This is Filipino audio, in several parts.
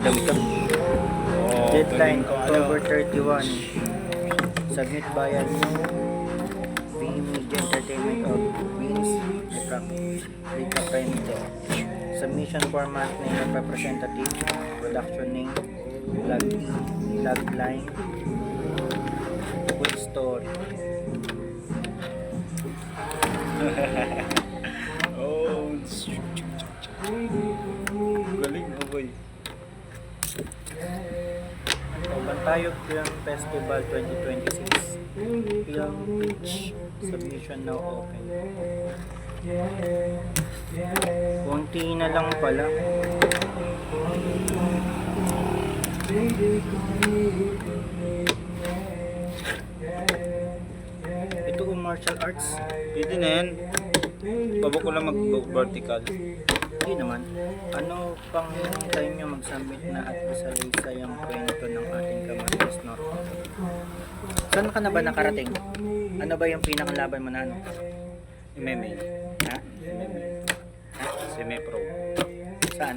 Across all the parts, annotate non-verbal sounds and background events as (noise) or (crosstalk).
Ka. Oh, Deadline, October ano. 31. Submit via Free Media Entertainment of Queens Rika Prente. Submission format name of representative, production name, log, log line, full story. Bantayog Film Festival 2026. Film pitch submission now open. Kunti na lang pala. Ito ang martial arts. Pwede na yan. Baba ko lang mag-vertical. Hindi naman. Ano pang hinihintay nyo mag-submit na at isa-isa yung kwento ng ating kamatis no? Saan ka na ba nakarating? Ano ba yung pinakalaban mo na ano? MMA. Ha? MMA. Semi-pro. Saan?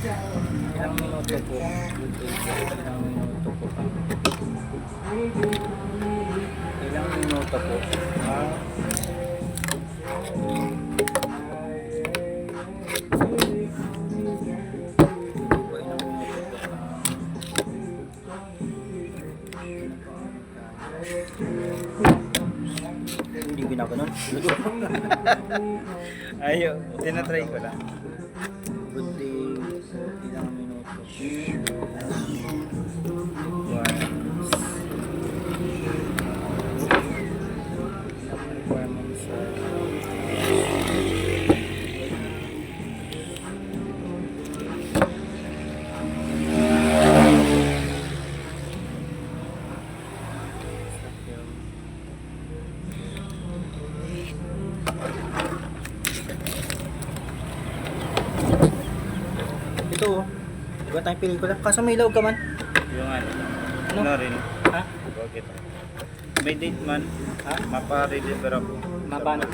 Ilang minuto po? Ilang minuto po? Ilang minuto po? Ah, hindi po. Hindi ginaganon. (laughs) Ayo, tinatry ko lang. Ito oh. Iba tayong pelikula. Kaso may ilaw ka man. Yung ano. Ano? Ano rin? Ha? Bakit? May date man. Ha? Mapa-deliver ako. Mapa ano?